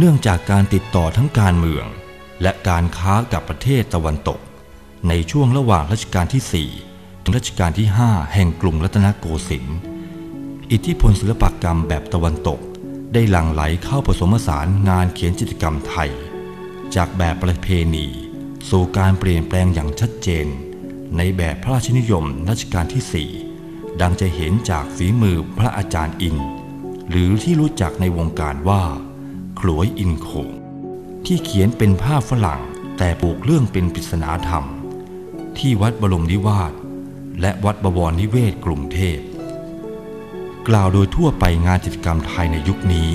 เนื่องจากการติดต่อทั้งการเมือง และการค้ากับประเทศตะวันตก ในช่วงระหว่างรัชกาลที่ 4 ถึงรัชกาลที่ 5 แห่งกรุงรัตนโกสินทร์อิทธิพลศิลปกรรมแบบตะวันตก ได้หลั่งไหลเข้าผสมผสานงานเขียนจิตรกรรมไทย จากแบบประเพณี สู่การเปลี่ยนแปลงอย่างชัดเจน ในแบบพระราชนิยมรัชกาลที่ 4 ดังจะเห็นจากฝีมือพระอาจารย์อิน หรือที่รู้จักในวงการว่า ขลวยอินโขงที่เขียนเป็นภาพฝรั่งแต่ปลูกเรื่องเป็นปริศนาธรรม ที่วัดบรมนิวาสและวัดบวรนิเวศกรุงเทพ กล่าวโดยทั่วไปงานจิตกรรมไทยในยุคนี้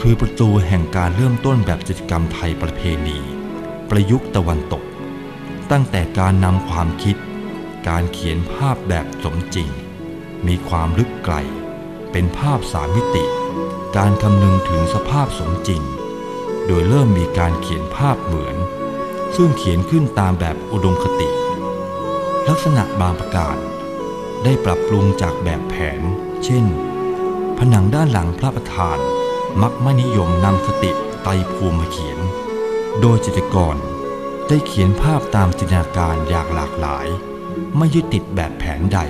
คือประตูแห่งการเริ่มต้นแบบจิตกรรมไทยประเพณี ประยุกต์ตะวันตก ตั้งแต่การนำความคิด การเขียนภาพแบบสมจริง มีความลึกไกล เป็นภาพสามมิติ การคำนึงถึงสภาพสมจริง โดยเริ่มมีการเขียนภาพเหมือน ซึ่งเขียนขึ้นตามแบบอุดมคติ ลักษณะบางประการ ได้ปรับปรุงจากแบบแผน เช่น ผนังด้านหลังพระประธาน มักไม่นิยมนำคติไตรภูมิมาเขียน โดยจิตกรได้เขียนภาพตามจินตนาการอย่างหลากหลาย ไม่ยึดติดแบบแผนใด